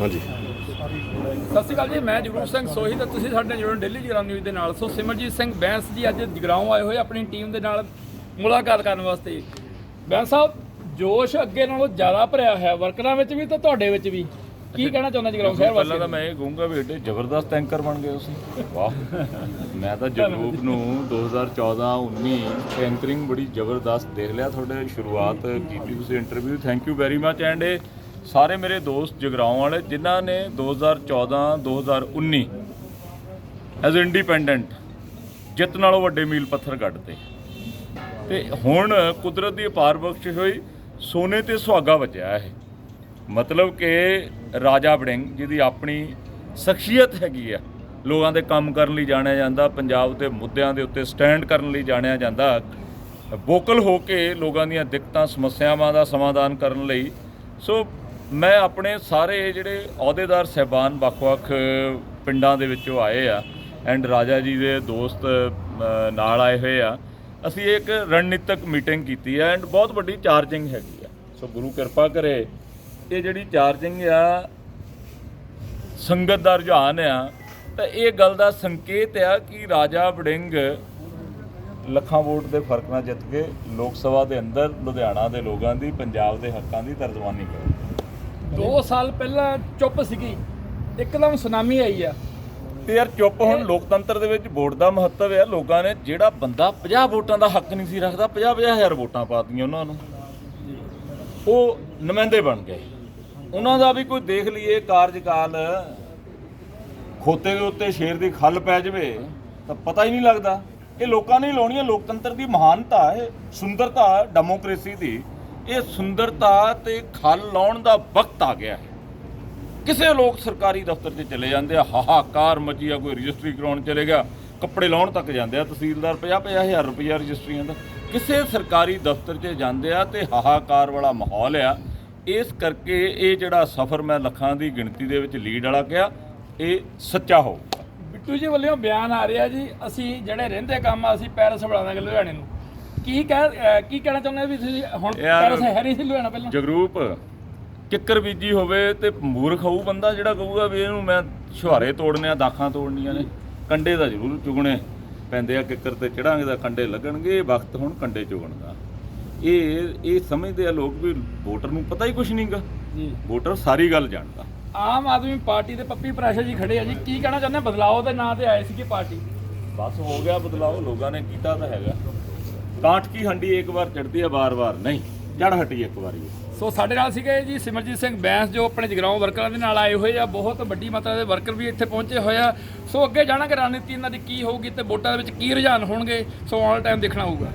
ਹਾਂਜੀ। ਸਤਿ ਸ਼੍ਰੀ ਅਕਾਲ ਜੀ ਮੈਂ ਜਗਰੂਪ ਸਿੰਘ ਸੋਹੀ ਤੇ ਤੁਸੀਂ ਸਾਡੇ ਨਾਲ ਜੁੜੋ ਡੇਲੀ ਜਗਰਾਉਂ ਨਿਊਜ਼ ਦੇ ਨਾਲ। ਸੋ ਸਿਮਰਜੀਤ ਸਿੰਘ ਬੈਂਸ ਜੀ ਅੱਜ ਜਗਰਾਉਂ ਆਏ ਹੋਏ ਆਪਣੀ ਟੀਮ ਦੇ ਨਾਲ ਮੁਲਾਕਾਤ ਕਰਨ ਵਾਸਤੇ। ਬੈਂਸ ਸਾਹਿਬ ਜੋਸ਼ ਅੱਗੇ ਨਾਲੋਂ ਜ਼ਿਆਦਾ ਭਰਿਆ ਹੋਇਆ ਵਰਕਰਾਂ ਵਿੱਚ ਵੀ ਤੇ ਤੁਹਾਡੇ ਵਿੱਚ ਵੀ? ਕੀ ਕਹਿਣਾ ਚਾਹੁੰਦਾ ਜਗਰਾਉਂ ਸ਼ਹਿਰ ਪਹਿਲਾਂ ਤਾਂ ਮੈਂ ਇਹ ਕਹੂੰਗਾ ਵੀ ਏਡੇ ਜ਼ਬਰਦਸਤ ਐਂਕਰ ਬਣ ਗਏ ਤੁਸੀਂ। ਵਾਹ। ਮੈਂ ਤਾਂ ਜਗਰੂਪ ਨੂੰ 2014 19 ਐਂਕਰਿੰਗ ਬੜੀ ਜ਼ਬਰਦਸਤ ਦੇਖ ਲਿਆ ਤੁਹਾਡੇ ਸ਼ੁਰੂਆਤ ਕੀਤੀ ਤੁਸੀਂ interview thank you very much and ਇਹ ਸਾਰੇ ਮੇਰੇ ਦੋਸਤ ਜਗਰਾਉਂ ਵਾਲੇ, ਜਿਨ੍ਹਾਂ ਨੇ 2014 2019 ਐਜ਼ ਇੰਡੀਪੈਂਡੈਂਟ ਜਿੱਤ ਨਾਲੋਂ ਵੱਡੇ ਮੀਲ ਪੱਥਰ ਕੱਢਤੇ। ਤੇ ਹੁਣ ਕੁਦਰਤ ਦੀ ਅਪਾਰ ਬਖਸ਼ਿਸ਼ ਹੋਈ, ਸੋਨੇ ਤੇ ਸੁਹਾਗਾ ਬਚਿਆ ਇਹ। ਮਤਲਬ ਕਿ ਰਾਜਾ ਵੜਿੰਗ, ਜਿਹਦੀ ਆਪਣੀ ਸ਼ਖਸੀਅਤ ਹੈਗੀ ਆ, ਲੋਕਾਂ ਦੇ ਕੰਮ ਕਰਨ ਲਈ ਜਾਣਿਆ ਜਾਂਦਾ, ਪੰਜਾਬ ਦੇ ਮੁੱਦਿਆਂ ਦੇ ਉੱਤੇ ਸਟੈਂਡ ਕਰਨ ਲਈ ਜਾਣਿਆ ਜਾਂਦਾ, ਵੋਕਲ ਹੋ ਕੇ ਲੋਕਾਂ ਦੀਆਂ ਦਿੱਕਤਾਂ, ਸਮੱਸਿਆਵਾਂ ਦਾ ਸਮਾਧਾਨ ਕਰਨ ਲਈ। ਸੋ ਮੈਂ ਆਪਣੇ ਸਾਰੇ ਜਿਹੜੇ ਅਹੁਦੇਦਾਰ ਸਹਿਬਾਨ ਵੱਖ-ਵੱਖ ਪਿੰਡਾਂ ਦੇ ਵਿੱਚੋਂ ਆਏ ਆ ਐਂਡ ਰਾਜਾ ਜੀ ਦੇ ਦੋਸਤ ਨਾਲ ਆਏ ਹੋਏ ਆ। ਅਸੀਂ ਇੱਕ ਰਣਨੀਤਕ ਮੀਟਿੰਗ ਕੀਤੀ ਆ ਐਂਡ ਬਹੁਤ ਵੱਡੀ ਚਾਰਜਿੰਗ ਹੈਗੀ ਆ। ਸੋ ਗੁਰੂ ਕਿਰਪਾ ਕਰੇ, ਇਹ ਜਿਹੜੀ ਚਾਰਜਿੰਗ ਆ, ਸੰਗਤ ਦਾ ਰੁਝਾਨ ਆ, ਤਾਂ ਇਹ ਗੱਲ ਦਾ ਸੰਕੇਤ ਆ ਕਿ ਰਾਜਾ ਵੜਿੰਗ ਲੱਖਾਂ ਵੋਟ ਦੇ ਫ਼ਰਕ ਨਾਲ ਜਿੱਤ ਕੇ ਲੋਕ ਸਭਾ ਦੇ ਅੰਦਰ, ਲੁਧਿਆਣਾ ਦੇ ਲੋਕਾਂ ਦੀ, ਪੰਜਾਬ ਦੇ ਹੱਕਾਂ ਦੀ ਤਰਜਮਾਨੀ ਕਰਨਗੇ 2 ਸਾਲ ਪਹਿਲਾਂ ਚੁੱਪ ਸੀਗੀ, ਇੱਕਦਮ ਸੁਨਾਮੀ ਆਈ ਆ। ਤੇ ਯਾਰ ਚੁੱਪ ਹੁਣ ਲੋਕਤੰਤਰ ਦੇ ਵਿੱਚ ਵੋਟ ਦਾ ਮਹੱਤਵ ਹੈ, ਲੋਕਾਂ ਨੇ ਜਿਹੜਾ ਬੰਦਾ 50 ਵੋਟਾਂ ਦਾ ਹੱਕ ਨਹੀਂ ਸੀ ਰੱਖਦਾ 50 ਹਜ਼ਾਰ ਵੋਟਾਂ ਪਾਤੀਆਂ ਉਹਨਾਂ ਨੂੰ। ਉਹ ਨੁਮਾਇੰਦੇ ਬਣ ਗਏ। ਉਹਨਾਂ ਦਾ ਵੀ ਕੋਈ ਦੇਖ ਲਈਏ, ਕਾਰਜਕਾਲ ਖੋਤੇ ਦੇ ਉੱਤੇ ਸ਼ੇਰ ਦੀ ਖੱਲ ਪੈ ਜਾਵੇ, ਤਾਂ ਪਤਾ ਹੀ ਨਹੀਂ ਲੱਗਦਾ। ਇਹ ਲੋਕਾਂ ਨੇ ਹੀ ਲਾਉਣੀ ਹੈ ਲੋਕਤੰਤਰ ਦੀ ਮਹਾਨਤਾ ਹੈ, ਸੁੰਦਰਤਾ, ਡੈਮੋਕ੍ਰੇਸੀ ਦੀ। ਇਹ ਸੁੰਦਰਤਾ ਤੇ ਖੱਲ ਲਾਉਣ ਦਾ ਵਕਤ ਆ ਗਿਆ ਹੈ। ਕਿਸੇ ਲੋਕ ਸਰਕਾਰੀ ਦਫ਼ਤਰ 'ਚ ਚਲੇ ਜਾਂਦੇ ਆ, ਹਾਹਾਕਾਰ ਮਚੀ ਆ, ਕੋਈ ਰਜਿਸਟਰੀ ਕਰਾਉਣ ਚਲੇ ਗਿਆ, ਕੱਪੜੇ ਲਾਉਣ ਤੱਕ ਜਾਂਦੇ ਆ, ਤਹਿਸੀਲਦਾਰ 50 ਹਜ਼ਾਰ ਰੁਪਈਆ ਰਜਿਸਟਰੀਆਂ ਦਾ। ਕਿਸੇ ਸਰਕਾਰੀ ਦਫ਼ਤਰ 'ਚ ਜਾਂਦੇ ਆ ਤੇ ਹਾਹਾਕਾਰ ਵਾਲਾ ਮਾਹੌਲ ਆ, ਇਸ ਕਰਕੇ ਇਹ ਜਿਹੜਾ ਸਫ਼ਰ ਮੈਂ ਲੱਖਾਂ ਦੀ ਗਿਣਤੀ ਦੇ ਵਿੱਚ ਲੀਡ ਵਾਲਾ ਕਿਹਾ, ਇਹ ਸੱਚਾ ਹੋਊਗਾ। ਬਿੱਟੂ ਜੀ ਵੱਲੋਂ ਬਿਆਨ ਆ ਰਿਹਾ ਜੀ, ਅਸੀਂ ਜਿਹੜੇ ਰਹਿੰਦੇ ਕੰਮ ਆ, ਅਸੀਂ ਪੈਰਸ ਬਣਾਵਾਂਗੇ ਲੁਧਿਆਣੇ ਨੂੰ। ਕੀ ਕਹਿ ਅਹ ਕੀ ਕਹਿਣਾ ਚਾਹੁੰਦੇ ਵੀ ਤੁਸੀਂ ਹੁਣ ਯਾਰ- ਪੈਰਸ ਹੈ ਨਹੀਂ ਸੀ ਲੁਧਿਆਣਾ ਪਹਿਲਾਂ? ਜਗਰੂਪ ਕਿੱਕਰ ਬੀਜੀ ਹੋਵੇ ਤੇ ਮੂਰਖ ਹੋਊ ਬੰਦਾ ਜਿਹੜਾ ਕਹੂਗਾ ਵੀ ਇਹਨੂੰ ਮੈਂ ਛੁਹਾਰੇ ਤੋੜਨੇ ਆ ਦਾਖਾਂ ਤੋੜਨੀਆਂ ਨੇ। ਕੰਡੇ ਦਾ ਜ਼ਰੂਰ ਚੁਗਣੇ ਪੈਂਦੇ ਆ ਕਿੱਕਰ ਤੇ ਚੜਾਂਗੇ ਤਾਂ ਕੰਡੇ ਲੱਗਣਗੇ ਵਕਤ ਹੁਣ ਕੰਡੇ ਚੁਗਣ ਦਾ ਇਹ ਇਹ ਸਮਝਦੇ ਆ ਲੋਕ ਵੀ ਵੋਟਰ ਨੂੰ ਪਤਾ ਹੀ ਕੁਝ ਨਹੀਂਗਾ। ਜੀ। ਵੋਟਰ ਸਾਰੀ ਗੱਲ ਜਾਣਦਾ। ਆਮ ਆਦਮੀ ਪਾਰਟੀ ਦੇ ਪੱਪੀ ਪ੍ਰੈਸ਼ਰ ਜੀ ਖੜੇ ਆ ਜੀ। ਕੀ ਕਹਿਣਾ ਚਾਹੁੰਦੇ ਬਦਲਾਓ ਦੇ ਨਾਂ ਤੇ ਆਏ ਸੀ ਕਿ ਪਾਰਟੀ। ਬਸ ਹੋ ਗਿਆ ਬਦਲਾਓ ਲੋਕਾਂ ਨੇ ਕੀਤਾ ਤਾਂ ਹੈਗਾ। ਕਾਂਠ ਕੀ ਹੰਡੀ ਇੱਕ ਵਾਰ ਚੜਦੀ ਹੈ ਬਾਰ-ਬਾਰ ਨਹੀਂ ਚੜ ਹਟੀ ਇੱਕ ਵਾਰੀ। ਸੋ ਸਾਡੇ ਨਾਲ ਸੀਗੇ ਜੀ ਸਿਮਰਜੀਤ ਸਿੰਘ ਬੈਂਸ, ਜੋ ਆਪਣੇ ਜਗਰਾਉਂ ਵਰਕਰਾਂ ਦੇ ਨਾਲ ਆਏ ਹੋਏ ਆ, ਬਹੁਤ ਵੱਡੀ ਮਾਤਰਾ ਦੇ ਵਰਕਰ ਵੀ ਇੱਥੇ ਪਹੁੰਚੇ ਹੋਏ ਆ। ਸੋ ਅੱਗੇ ਜਾਣਾਂਗੇ ਰਣਨੀਤੀ ਇਹਨਾਂ ਦੀ ਕੀ ਹੋਊਗੀ ਤੇ ਵੋਟਾਂ ਦੇ ਵਿੱਚ ਕੀ ਰੁਝਾਨ ਹੋਣਗੇ। ਸੋ ਆਲ ਟਾਈਮ ਦੇਖਣਾ ਹੋਊਗਾ।